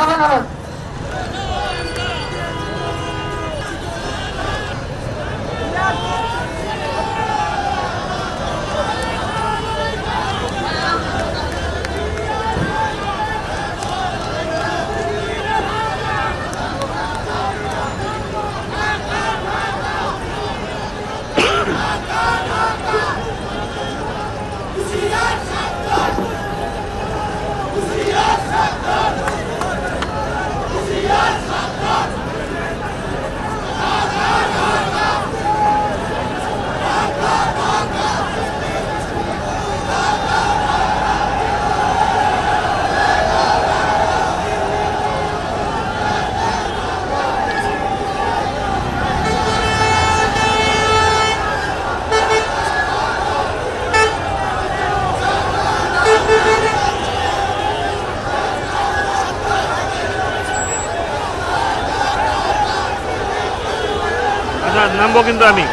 살아나라 নামবো কিন্তু আমি।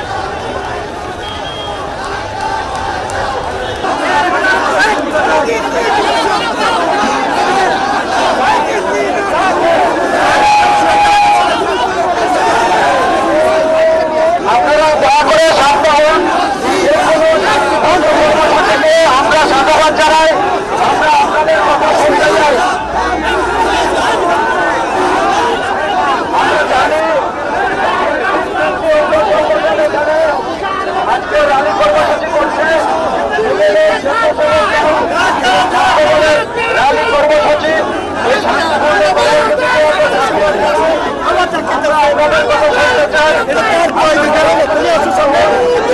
Ele ele tá, ele tá, ele tá, ele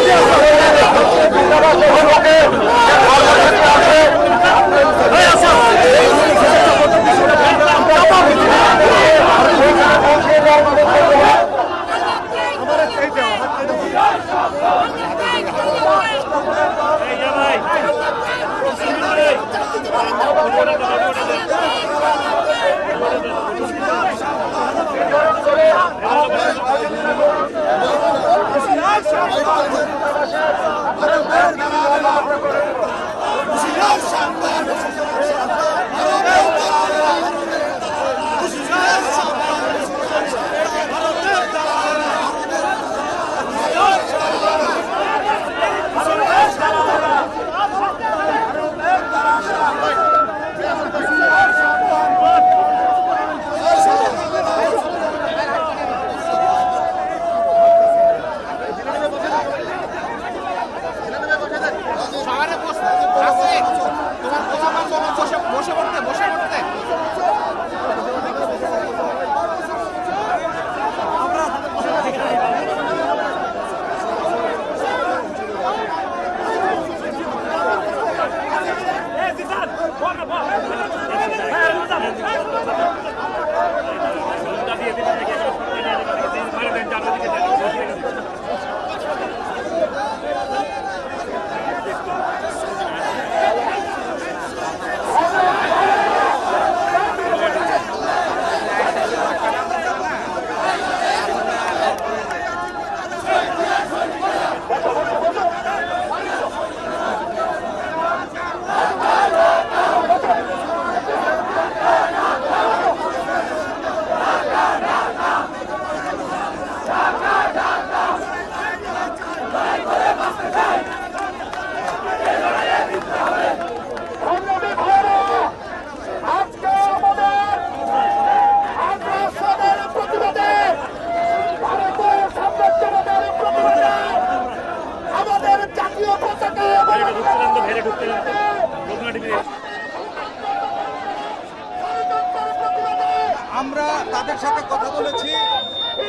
তাদের সাথে কথা বলেছি।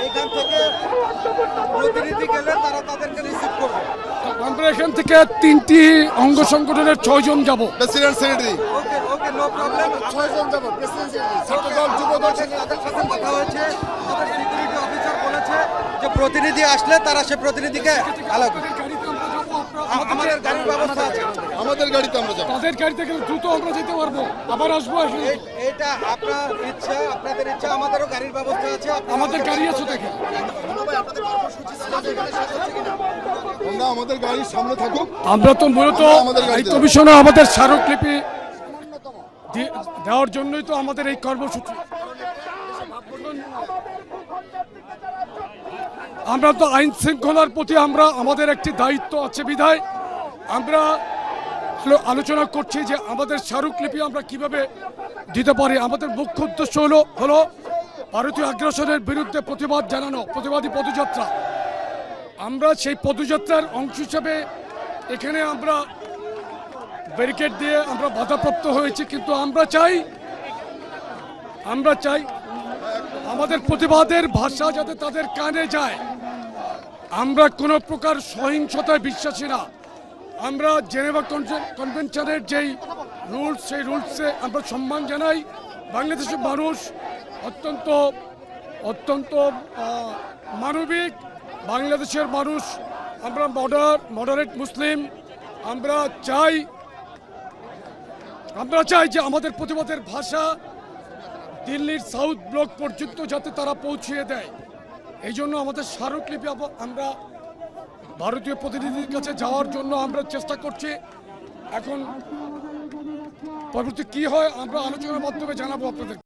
এইখান থেকে প্রতিনিধি গেলে তারা তাদেরকে রিসিভ করবে। আমরা এখান থেকে তিনটি অঙ্গ সংগঠনের ছয়জন যাব। President secretary okay okay no problem ছয়জন যাব। প্রেসিডেন্ট সেক্রেটারি যুব যুবদল তাদের সাথে কথা হয়েছে। তাদের সিকিউরিটি অফিসার বলেছে যে প্রতিনিধি আসলে তারা সে প্রতিনিধিকে আলাদা আমাদের গাড়ির ব্যবস্থা আছে। আমাদের গাড়িতে আমরা যাব। তাদের গাড়িতে গেলে দ্রুত আমরা যেতে পারব। আবার আসব। এই- এইটা আপনার ইচ্ছা আপনাদের ইচ্ছা আমাদেরও গাড়ির ব্যবস্থা আছে আমাদের গাড়ি আছে দেখে আমরা আমাদের গাড়ির সামনে থাকুক। আমরা তো মূলত আমরা আমাদের গাড়িতে এই কমিশনে আমাদের স্মারকলিপি দেওয়ার জন্যই তো আমাদের এই কর্মসূচি। আমরা তো আইন শৃঙ্খলার প্রতি আমরা, আমাদের একটি দায়িত্ব আছে বিধায়। আমরা আলোচনা করছি যে আমাদের স্মারকলিপি আমরা কীভাবে দিতে পারি। আমাদের মুখ্য উদ্দেশ্য হলো হলো ভারতীয় আগ্রাসনের বিরুদ্ধে প্রতিবাদ জানানো, প্রতিবাদী পদযাত্রা। আমরা সেই পদযাত্রার অংশ হিসেবে এখানে আমরা ব্যারিকেড দিয়ে আমরা বাধাপ্রাপ্ত হয়েছি, কিন্তু আমরা চাই আমরা চাই আমাদের প্রতিবাদের ভাষা যাতে তাদের কানে যায়। আমরা কোনো প্রকার সহিংসতায় বিশ্বাসী না। আমরা জেনেভা কনভেন- কনভেনশনের যেই রুলস, সেই রুলসে আমরা সম্মান জানাই। বাংলাদেশের মানুষ অত্যন্ত অত্যন্ত মানবিক। বাংলাদেশের মানুষ, আমরা মডার মডারেট মুসলিম। আমরা চাই আমরা চাই যে আমাদের প্রতিবাদের ভাষা দিল্লির সাউথ ব্লক পর্যন্ত যাতে তারা পৌঁছিয়ে দেয়। এই জন্য আমাদের স্মারকলিপি আমরা ভারতীয় প্রতিনিধির কাছে যাওয়ার জন্য আমরা চেষ্টা করছি। এখন পরবর্তী কি হয় আমরা আলোচনার মাধ্যমে জানাব আপনাদের।